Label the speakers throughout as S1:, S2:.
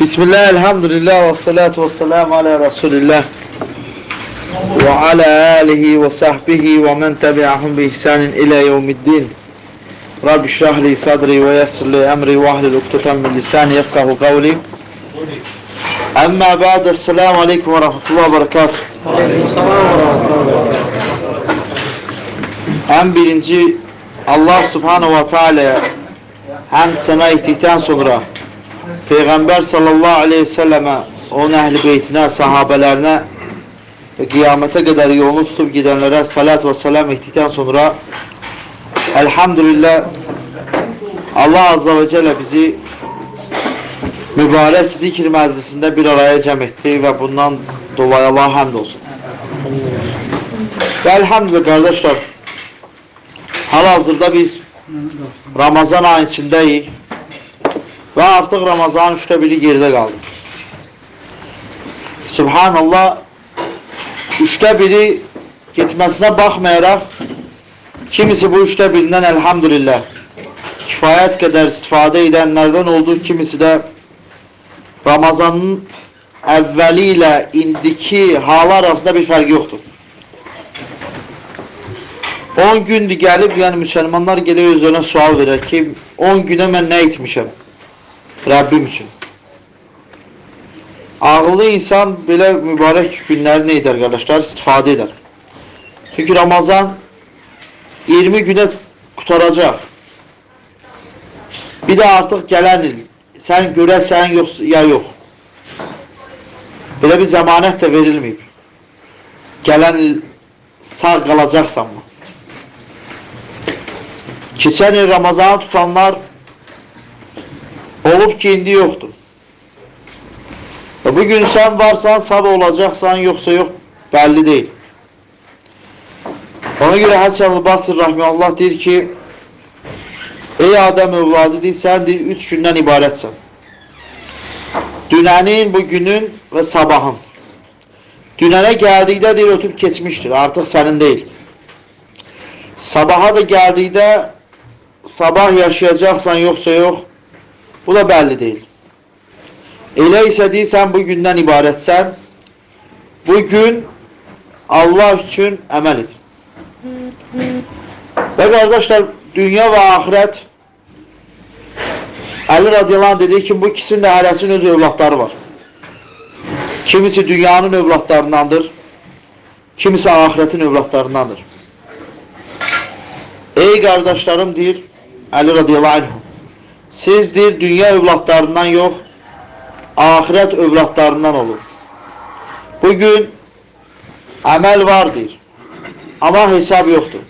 S1: بسم الله الحمد لله والصلاة والسلام على رسول الله وعلى آله وصحبه ومن تبعهم بإحسان إلى يوم الدين. رب اشرح لي صدري ويسر لي أمري واهل عقدة من لساني يفقه قولي. أما بعد السلام عليكم ورحمة الله وبركاته. وعليكم السلام ورحمة الله وبركاته. Hem birinci Allah Subhanahu ve Teala hem sana ihtikten sonra Peygamber sallallahu aleyhi ve selleme onun ehli beytine, sahabelerine ve kıyamete kadar yolunu tutup gidenlere salat ve selam ettikten sonra elhamdülillah Allah azze ve celle bizi mübarek zikir meclisinde bir araya cem etti ve bundan dolayı Allah'a hamd olsun. Ve elhamdülillah kardeşler halihazırda biz Ramazan ayı içindeyiz. Ve artık Ramazanın üçte biri geride kaldı. Subhanallah üçte biri gitmesine bakmayarak kimisi bu üçte birinden elhamdülillah kifayet kadar istifade edenlerden olduğu kimisi de Ramazanın evveliyle indiki hala arasında bir fark yoktur. 10 gündü gelip yani Müslümanlar geliyor üzerine sual verir ki 10 güne ben ne etmişim? Rabbim için. Ağıllı insan böyle mübarek günler ne eder arkadaşlar? İstifade eder. Çünkü Ramazan 20 güne kurtaracak. Bir de artık gelen il. Sen göresen yok ya yok. Böyle bir zamanet de verilmeyip. Gelen il sağ kalacaksan mı? Geçen yıl Ramazan tutanlar olup ki indi yoktu. E bugün sen varsan sabah olacaksan yoksa yok belli değil. Ona göre Hasan-ı Basri Rahmanullah der ki Ey Adem evladı değil sen de üç günden ibaretsen. Dünenin, bugünün ve sabahın. Dünene geldiğinde değil ötüp geçmiştir. Artık senin değil. Sabaha da geldiğinde sabah yaşayacaksan yoksa yok. Bu da belli değil. Öyleyse değilsen bugünden ibaretsen bugün Allah için emel et. Ve kardeşler dünya ve ahiret Ali radıyallahu anh dedi ki bu ikisinin de herkesin öz evlatları var. Kimisi dünyanın evlatlarındandır. Kimisi ahiretin evlatlarındandır. Ey kardeşlerim dir Ali radıyallahu anh sizdir dünya evlatlarından yok ahiret evlatlarından olur. Bugün amel vardır ama hesap yoktur.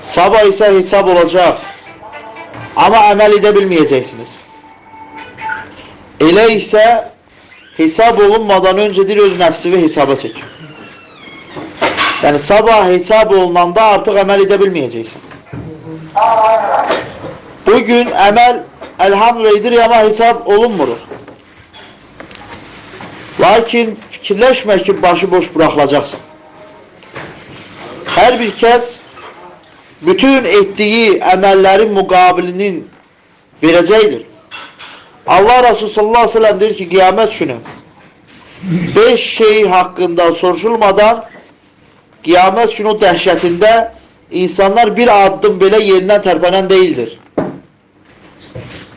S1: Sabah ise hesap olacak ama amel edebilmeyeceksiniz. Elə ise hesap olunmadan öncedir öz nefsini hesaba çekiyor. Yani sabah hesap olunanda artık amel edebilmeyeceksin. Bugün emel elhamdülillah ama hesap olunmur. Lakin fikirleşme ki başıboş bırakılacaksın. Her bir kez bütün ettiği emellerin mukabilinin vereceğidir. Allah Resulü sallallahu aleyhi ve sellem diyor ki kıyamet günü beş şey hakkında soruşulmadan kıyamet günü dehşetinde insanlar bir adım bile yerinden terpenen değildir.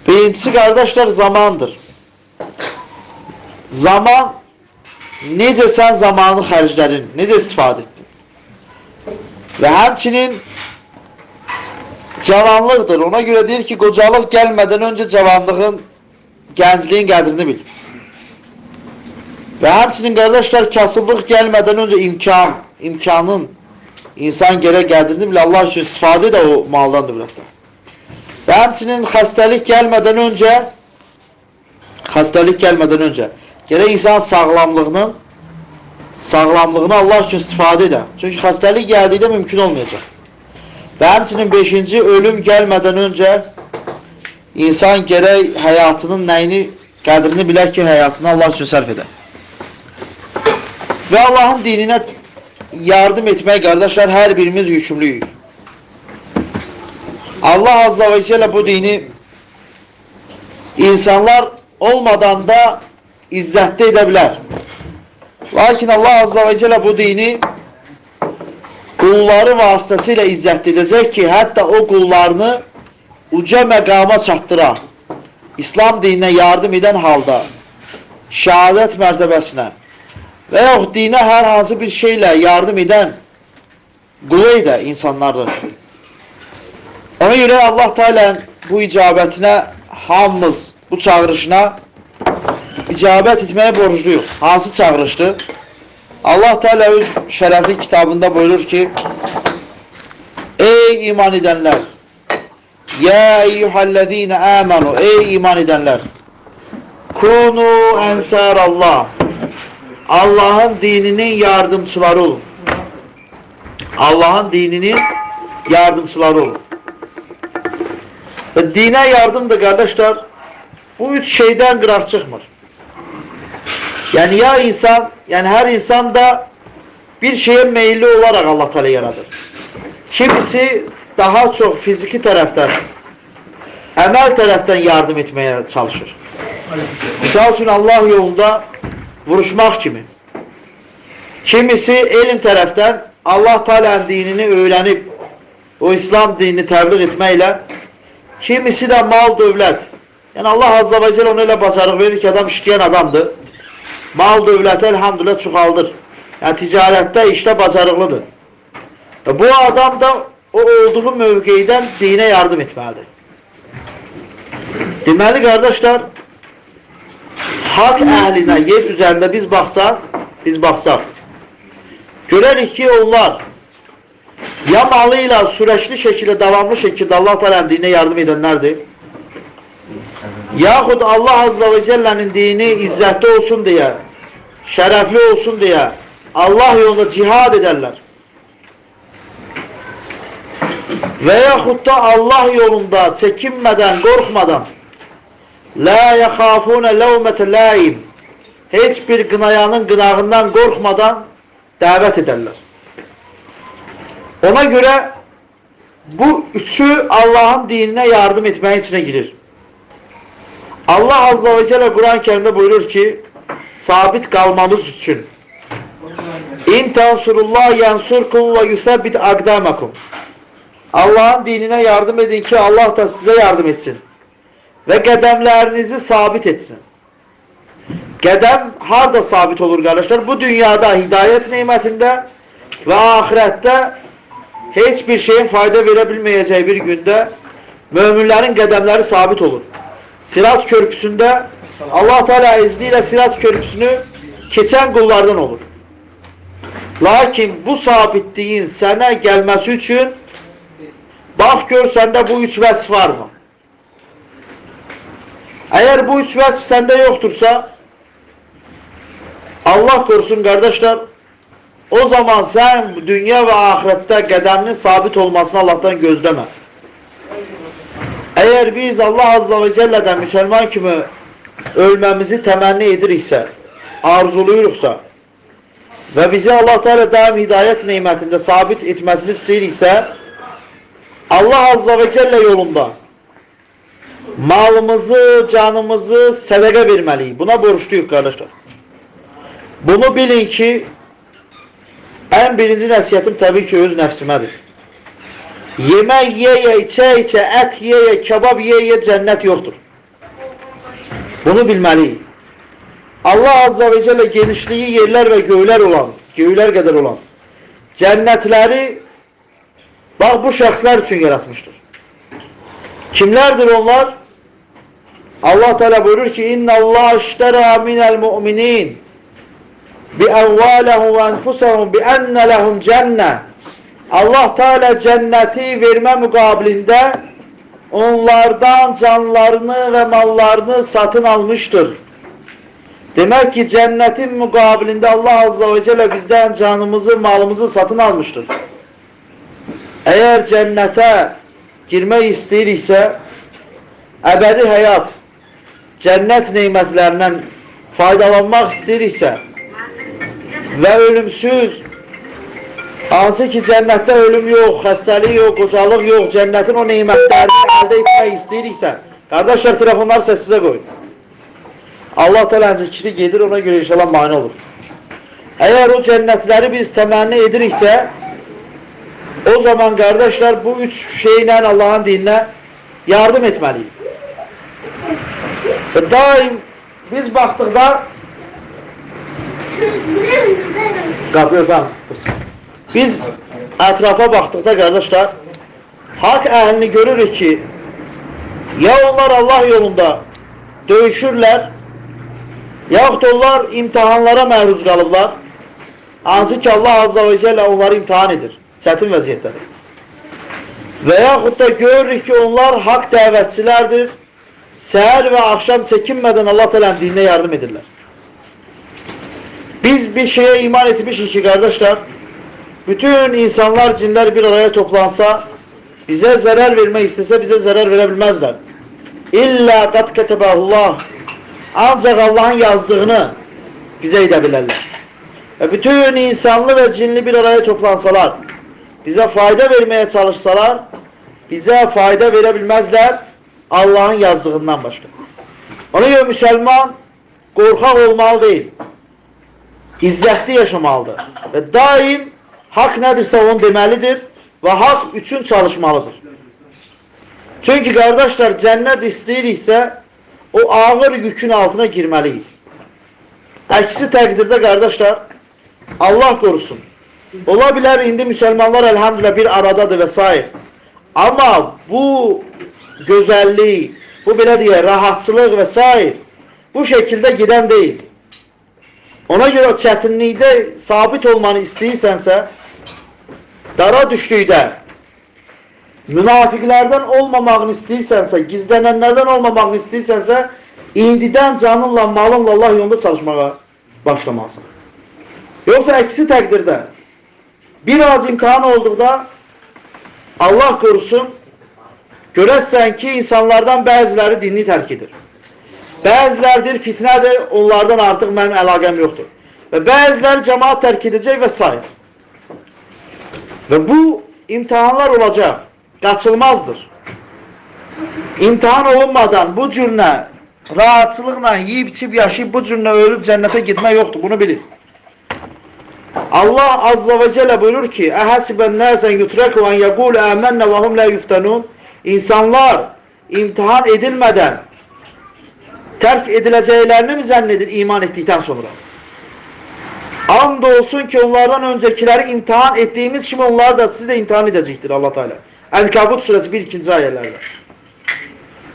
S1: Birincisi kardeşler zamandır. Zaman necə sen zamanı xərclədin, necə istifadə etdin? Və həmçinin cavanlıqdır. Ona göre deyir ki, qocalıq gəlmədən öncə cavanlığın, gəncliyin qədrini bil. Və həmçinin qardaşlar kasıblıq gəlmədən öncə imkan, imkanın insan gerek qədrini bil. Allah üçün istifadə də o maldan dövlətdən. Ve hepsinin hastalık gelmeden önce hastalık gelmeden önce gerek insan sağlamlığının sağlamlığını Allah için istifade eder. Çünkü hastalık geldiğinde mümkün olmayacak. Ve hepsinin beşinci ölüm gelmeden önce insan gerek hayatının neyini kadrini bilir ki hayatını Allah için sarf eder. Ve Allah'ın dinine yardım etmeye kardeşler her birimiz yükümlüyüz. Allah Azze ve Celle bu dini insanlar olmadan da izzətdə edə bilər. Lakin Allah Azza ve Celle bu dini qulları vasitəsilə izzət edəcək ki, hətta o qullarını uca məqama çatdıra, İslam dininə yardım edən halda, şəhadət mərtəbəsinə və yaxud dinə hansı bir şeylə yardım edən qulu edə insanlardır. Ona görə Allah Teala bu icabətinə hamımız bu çağırışına icabət etməyə borcluyuq. Hansı çağırışdır? Allah Teala öz şərəfli kitabında buyurur ki: Ey iman edənlər! Ya eyyuhellezine amanu! Ey iman edənlər! Kunu ensar Allah! Allah'ın dininin yardımcıları olun. Allah'ın dininin yardımcıları olun. Ve dine yardım da kardeşler bu üç şeyden kırar çıkmır. Yani ya insan, yani her insan da bir şeye meyilli olarak Allah Teala yaradır. Kimisi daha çok fiziki taraftan, emel taraftan yardım etmeye çalışır. Misal için Allah yolunda vuruşmak kimi. Kimisi elim taraftan Allah Teala'nın dinini öğrenip o İslam dinini tebliğ etmeyle kimisi de mal dövlət. Yani Allah Azze ve Celle ona öyle bacarıq verir ki adam işleyen adamdır. Mal dövləti elhamdülillah çoxaldır. Yəni ticarətdə işdə bacarıqlıdır. Və bu adam da o olduğu mövqeydən dinə yardım etməlidir. Deməli qardaşlar, hak əhlinə yer üzərində biz baxsaq, biz baxsaq, görərik ki onlar ya malıyla süreçli şekilde, davamlı şekilde Allah Teala'nın dinine yardım edenlerdir. Yahut Allah Azze ve Celle'nin dini izzetli olsun diye, şerefli olsun diye Allah yolunda cihad ederler. Veyahut da Allah yolunda çekinmeden, korkmadan La yahafune levmete laim Hiçbir gınayanın gınahından korkmadan davet ederler. Ona göre bu üçü Allah'ın dinine yardım etmeye içine girir. Allah Azze ve Celle Kur'an-ı Kerim'de buyurur ki sabit kalmanız için İn tansurullah yansurkum ve yusabbit akdamakum Allah'ın dinine yardım edin ki Allah da size yardım etsin. Ve qədəmlərinizi sabit etsin. Qədəm harda sabit olur kardeşler? Bu dünyada hidayet nimetinde ve ahirette hiçbir şeyin fayda verebilmeyeceği bir günde müminlerin qədəmləri sabit olur. Sirat körpüsünde Allah Teala izniyle Sirat körpüsünü keçen kullardan olur. Lakin bu sabitliğin sənə gelmesi için bak gör sende bu üç vəsf var mı? Eğer bu üç vəsf sende yoktursa Allah korusun kardeşler o zaman sen dünya ve ahirette qədəminin sabit olmasını Allah'tan gözleme. Eğer biz Allah Azze ve Celle'den Müslüman kimi ölmemizi temenni ediriksə, arzuluyuruqsa ve bizi Allah Teala daim hidayet nimetinde sabit etmesini istəyiriksə Allah Azze ve Celle yolunda malımızı, canımızı sədəqə verməliyik. Buna borçluyuq kardeşler. Bunu bilin ki en birinci nəsiyyətim təbii ki öz nəfsimədir. Yemək yeyə, içə içə, ət yeyə, kebab yeyə cənnət yoxdur. Bunu bilməliyik. Allah Azze ve Celle genişliği yerler ve göyler olan, göyler kadar olan cennetleri bak bu şəxslər üçün yaratmıştır. Kimlerdir onlar? Allah Teala buyurur ki inna Allah iştera minel mu'minin enfusehum bi enne lehum cenne Allah Teala cenneti verme mukabilinde onlardan canlarını ve mallarını satın almıştır. Demek ki cennetin mukabilinde Allah Azze ve Celle bizden canımızı, malımızı satın almıştır. Eğer cennete girmek istəyiriksə, əbədi həyat, cennet nimetlerinden faydalanmak istəyiriksə ve ölümsüz, hansı ki cennette ölüm yok, xəstəlik yok, qocalıq yok, cennetin o nimetlerini elde etmek istəyiriksə, kardeşler telefonları sessize koyun. Allah Teala zikri gelir ona göre inşallah mani olur. Eğer o cennetleri biz temenni edirikse o zaman kardeşler bu üç şeyle Allah'ın dinine yardım etmeliyiz. Ve daim biz baktıkta kapı efendim. Biz etrafa baktıkta kardeşler hak ehlini görürük ki ya onlar Allah yolunda döyüşürler yahut da onlar imtihanlara məruz qalıblar. Hansı ki Allah Azza ve Celle onları imtihan edir. Çətin vəziyyətdədir. Və yaxud da görürük ki onlar hak dəvətçilərdir. Səhər və axşam çəkinmədən Allah dinine yardım edirlər. Biz bir şeye iman etmişik ki kardeşler, bütün insanlar, cinler bir araya toplansa, bize zarar vermek istese bize zarar verebilmezler. İlla kat ketebahullah. Ancak Allah'ın yazdığını bize edebilirler. Ve bütün insanlı ve cinli bir araya toplansalar, bize fayda vermeye çalışsalar, bize fayda verebilmezler Allah'ın yazdığından başka. Ona göre Müslüman korkak olmalı değil. İzzətli yaşamalıdır. Və daim hak nədirsə onu deməlidir və hak üçün çalışmalıdır. Çünki qardaşlar cənnət istəyiriksə o ağır yükün altına girməliyik. Əksi təqdirdə qardaşlar Allah qorusun. Ola bilər indi müsəlmanlar elhamdülillah bir aradadır və s. Amma bu gözəllik, bu belə deyə rahatçılıq və bu şəkildə gedən deyil. Ona göre o çətinlikdə sabit olmanı istəyirsənsə, dara düşdükdə, münafiqlərdən olmamağını istəyirsənsə, gizlənənlərdən olmamağını istəyirsənsə, indidən canınla, malınla Allah yolunda çalışmağa başlamalısan. Yoxsa əksi təqdirdə, biraz imtihan olduqda, Allah korusun, görəsən ki, insanlardan bəziləri dinini tərk edir. Bəzilərdir fitnədir, onlardan artıq mənim əlaqəm yoxdur. Və bəziləri cəmaat tərk edəcək və s. Və bu imtihanlar olacaq. Qaçılmazdır. İmtihan olunmadan bu cürlə rahatçılıqla yiyib içib yaşayıb bu cürlə ölüb cənnətə gitmək yoxdur. Bunu bilin. Allah Azza ve Celle buyurur ki Ehasiben nâsen yutreku en yegûl âmenne ve hum la yuftanun İnsanlar imtihan edilmeden terk ediləcəklərini mi zənnedir iman etdikdən sonra? And olsun ki onlardan öncekileri imtihan ettiğimiz kimi onları da sizi de imtihan edecektir Allah Teala. El-Kabut suresi 1-2. ayetlərdə.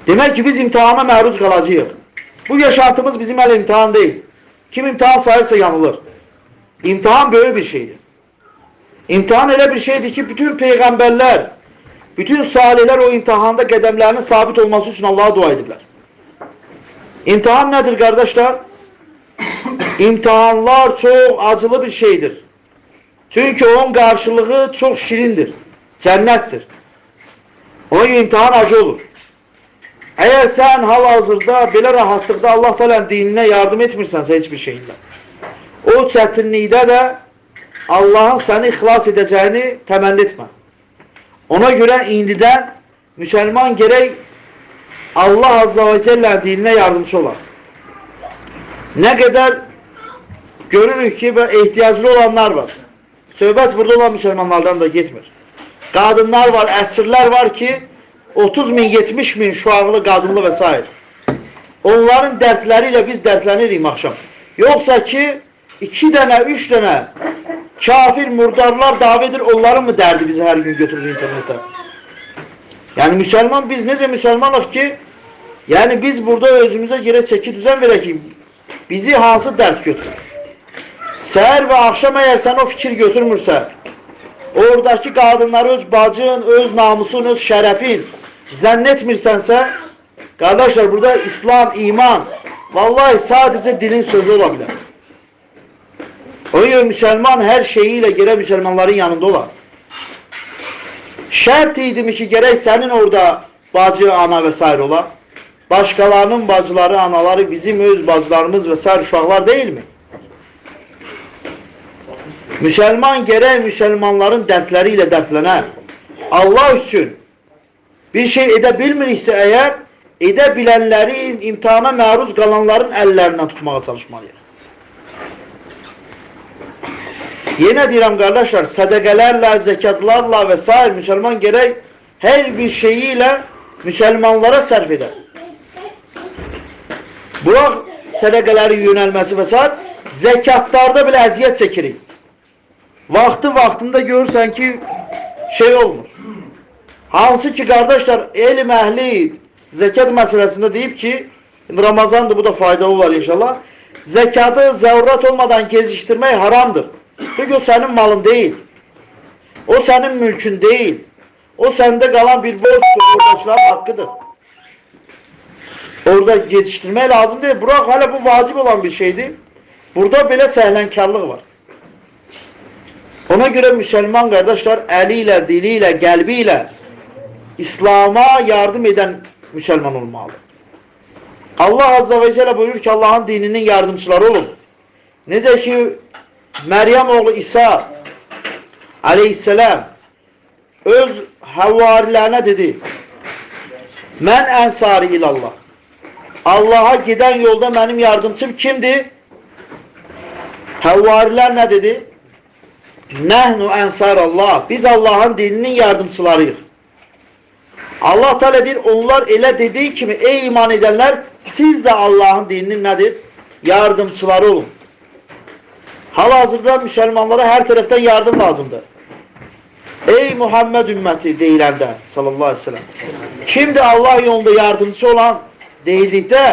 S1: Demək ki biz imtihana məruz qalacağıq. Bu yaşantımız bizim el imtihan değil. Kim imtihan sayırsa yanılır. İmtihan böyle bir şeydir. İmtihan elə bir şeydir ki bütün peygamberler, bütün salihler o imtihanda qədəmlərinin sabit olması için Allah'a dua edirlər. İmtihan nedir kardeşler? İmtihanlar çok acılı bir şeydir. Çünkü onun karşılığı çok şirindir. Cennettir. Onun için imtihan acı olur. Eğer sen hal-hazırda belə rahatlıqda Allah Teala'nın dinine yardım etmirsense hiçbir şeyinden. O çətinlikdə də Allahın səni xilas edəcəyini təmənni etmə. Ona görə indidən Müslüman gerək Allah Azza ve Celle dinine yardımcı olan. Ne kadar görürük ki ve ihtiyaclı olanlar var. Söhbət burada olan Müslümanlardan da gitmir. Kadınlar var, əsirlər var ki 30 min, 70 min şuarlı qadınlı və s. Onların dərdləriyle biz dərdlənirik axşam. Yoksa ki iki dənə, üç dənə kafir murdarlar davedir onların mı derdi bizi her gün götürür internete? Yani Müslüman biz nece Müslümanıq ki yani biz burada özümüze göre çeki düzen verək ki bizi hansı dert götürür? Səhər ve akşam eğer sen o fikir götürmürsə oradaki kadınları öz bacın, öz namusun, öz şərəfin zannetmirsənsə kardeşler burada İslam, iman vallahi sadece dilin sözü olabilir. O yüzden Müslüman her şeyiyle gere Müslümanların yanında olan. Şart idi ki gerek senin orada bacı, ana vesaire ola. Başkalarının bacıları, anaları bizim öz bacılarımız vesaire uşaqlar değil mi? Müslüman gerek Müslümanların dertleriyle dertlənər. Allah üçün bir şey əgər edə bilənləri imtihana məruz qalanların əllərindən tutmağa çalışmalıyıq. Yenə deyirəm qardaşlar, sədəqələrlə, zəkatlarla və s. müsəlman gərək hər bir şeyi ilə müsəlmanlara sərf edər. Buraq sədəqələrin yönəlməsi və s. zəkatlarda belə əziyyət çəkirik. Vaxtı vaxtında görürsən ki, şey olmur. Hansı ki qardaşlar elm əhli zəkat məsələsində deyib ki, Ramazandır bu da faydalı olar inşallah. Zəkatı zərurat olmadan gezişdirmək haramdır. Çünki o sənin malın deyil. O sənin mülkün deyil. O səndə qalan bir borçdur, oradakıların haqqıdır. Orada gezişdirmək lazım deyil. Buraq hələ bu vacib olan bir şeydir. Burada belə səhlənkarlıq var. Ona görə müsəlman qardaşlar əli ilə, dili ilə, qəlbi ilə İslam'a yardım edən müsəlman olmalıdır. Allah Azze ve Celle buyurur ki Allah'ın dininin yardımcıları olun. Necə ki Meryem oğlu İsa aleyhisselam öz havarilerine dedi. Mən ənsari ilallah. Allah'a giden yolda benim yardımcım kimdi? Havariler ne dedi? Nehnu ensar Allah. Biz Allah'ın dininin yardımcılarıyıq. Allah Teala deyir, onlar elə dediği kimi ey iman edenler siz de Allah'ın dininin nedir? Yardımcıları olun. Hal-hazırda Müslümanlara her taraftan yardım lazımdır. Ey Muhammed ümmeti deyiləndə sallallahu aleyhi ve sellem. Kimdir Allah yolunda yardımcı olan deyildikdə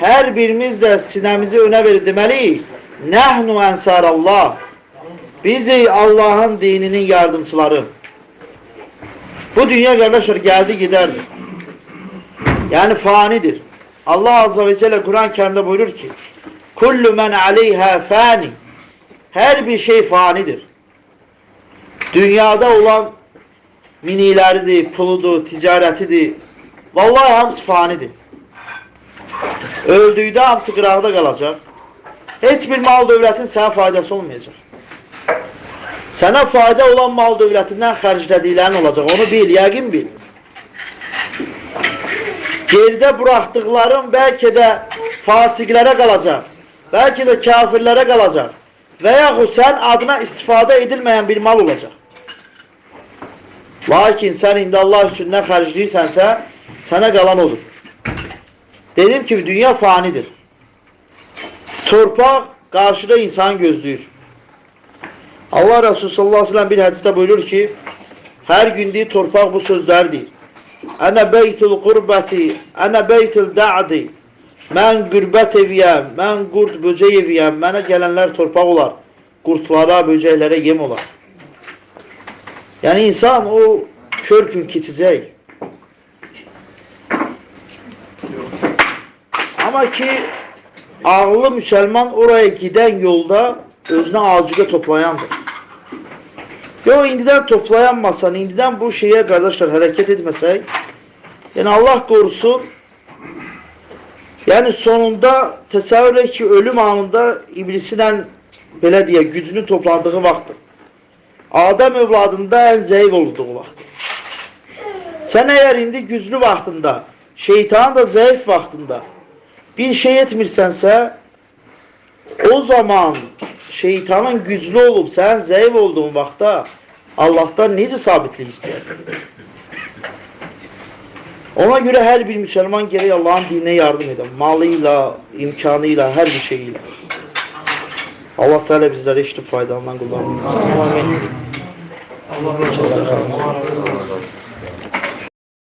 S1: hər birimiz də sinəmizi önə verib deməliyik. Nəhnu ensarallah. Biz Allah'ın dininin yardımcıları. Bu dünya kardeşler geldi giderdir. Yani fanidir. Allah Azze ve Celle Kur'an-ı Kerim'de buyurur ki Kullu men aleyha fani Her bir şey fanidir. Dünyada olan minileridir, puludur, ticaretidir. Vallahi hamısı fanidir. Öldüğüde hamısı qıraqda qalacaq. Heç bir mal dövlətin sənə faydası olmayacaq. Sənə fayda olan mal dövlətindən xərclədiklərin olacaq. Onu bil, yəqin bil. Gerdə buraxdıqların bəlkə də fasiqlərə qalacaq. Bəlkə də kafirlərə qalacaq. Və yaxud sən adına istifadə edilməyən bir mal olacaq. Lakin sən indi Allah üçün nə xərcləyirsənsə, sənə qalan odur. Dedim ki, dünya fanidir. Torpaq qarşıda insan gözləyir. Allah Resulü sallallahu aleyhi ve sellem bir hadiste buyurur ki her gün torpaq bu sözlər deyir. Ənə beytul qurbeti, ənə beytul da'di. Mən qürbət eviyəm, mən qurd böcək eviyəm. Mənə gələnlər torpaq olar. Qurtlara, böcəklərə yem olar. Yəni insan o kör gün. Amma ki ağıllı müsəlman oraya giden yolda özünə azuqə toplayandır. Yo indidən toplayanmasan, indidən bu şeye qardaşlar hərəkət etməsək, yəni Allah qorusun, yəni sonunda təsəvvür et ki, ölüm anında iblisinlə belə deyə gücünü toplandığı vaxtdır. Adəm övladında ən zəif olduğu vaxtdır. Sən əgər indi güclü vaxtında, şeytan da zəif vaxtında bir şey etmirsənsə, o zaman şeytanın güclü olub sən zəif olduğun vaxtda Allahdan necə sabitlik istəyərsən? Ona görə hər bir müsəlman gərək Allahın dininə yardım edən, malıyla, imkanıyla, hər bir şeyiyle. Allah Teala bizlərə işli faydalanan qullarını. Amin. Allah razı olsun.